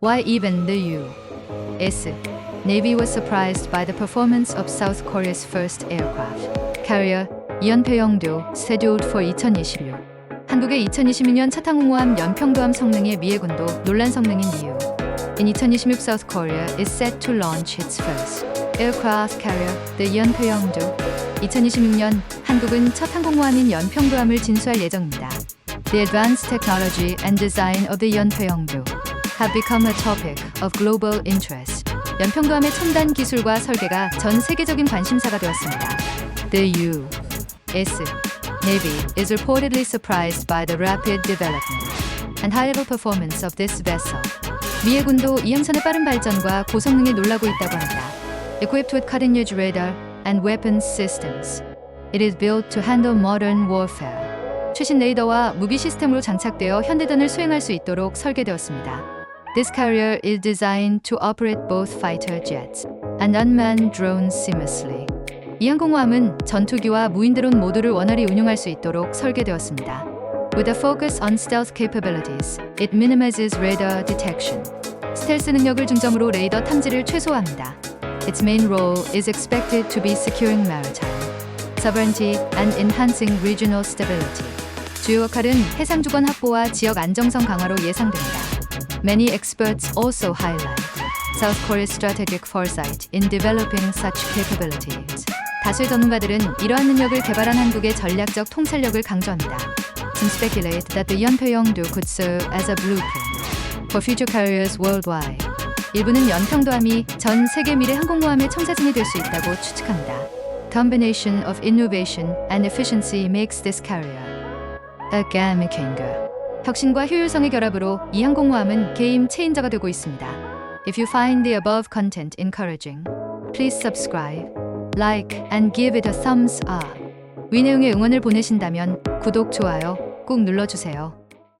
Why even the U.S. Navy was surprised by the performance of South Korea's first aircraft carrier 연평도 scheduled for 2026. 한국의 2026년 차탕공호함 연평도함 성능의 미해군도 논란 성능인 이유. In 2026, South Korea is set to launch its first aircraft carrier, the 연평도. 2026년 한국은 첫 항공모함인 연평도함을 진수할 예정입니다. The advanced technology and design of the 연평도 have become a topic of global interest. 연평도함의 첨단 기술과 설계가 전 세계적인 관심사가 되었습니다. The U.S. Navy is reportedly surprised by the rapid development and high-level performance of this vessel. 미해 군도 이 함선의 빠른 발전과 고성능에 놀라고 있다고 합니다. Equipped with cutting-edge radar and weapons systems, it is built to handle modern warfare. 최신 레이더와 무기 시스템으로 장착되어 현대전을 수행할 수 있도록 설계되었습니다. This carrier is designed to operate both fighter jets and unmanned drones seamlessly. 이 항공모함은 전투기와 무인 드론 모두를 원활히 운용할 수 있도록 설계되었습니다. With a focus on stealth capabilities, it minimizes radar detection. 스텔스 능력을 중점으로 레이더 탐지를 최소화합니다. Its main role is expected to be securing maritime sovereignty and enhancing regional stability. 주요 역할은 해상 주권 확보와 지역 안정성 강화로 예상됩니다. Many experts also highlight South Korea's strategic foresight in developing such capabilities. 다수의 전문가들은 이러한 능력을 개발한 한국의 전략적 통찰력을 강조합니다. Some speculate that the 연평도 could serve as a blueprint for future carriers worldwide. 일부는 연평도함이 전 세계 미래 항공모함의 청사진이 될 수 있다고 추측합니다. Combination of innovation and efficiency makes this carrier a game changer. 혁신과 효율성의 결합으로 이 항공모함은 게임 체인저가 되고 있습니다. If you find the above content encouraging, please subscribe, like, and give it a thumbs up. 위 내용의 응원을 보내신다면 구독, 좋아요 꼭 눌러주세요.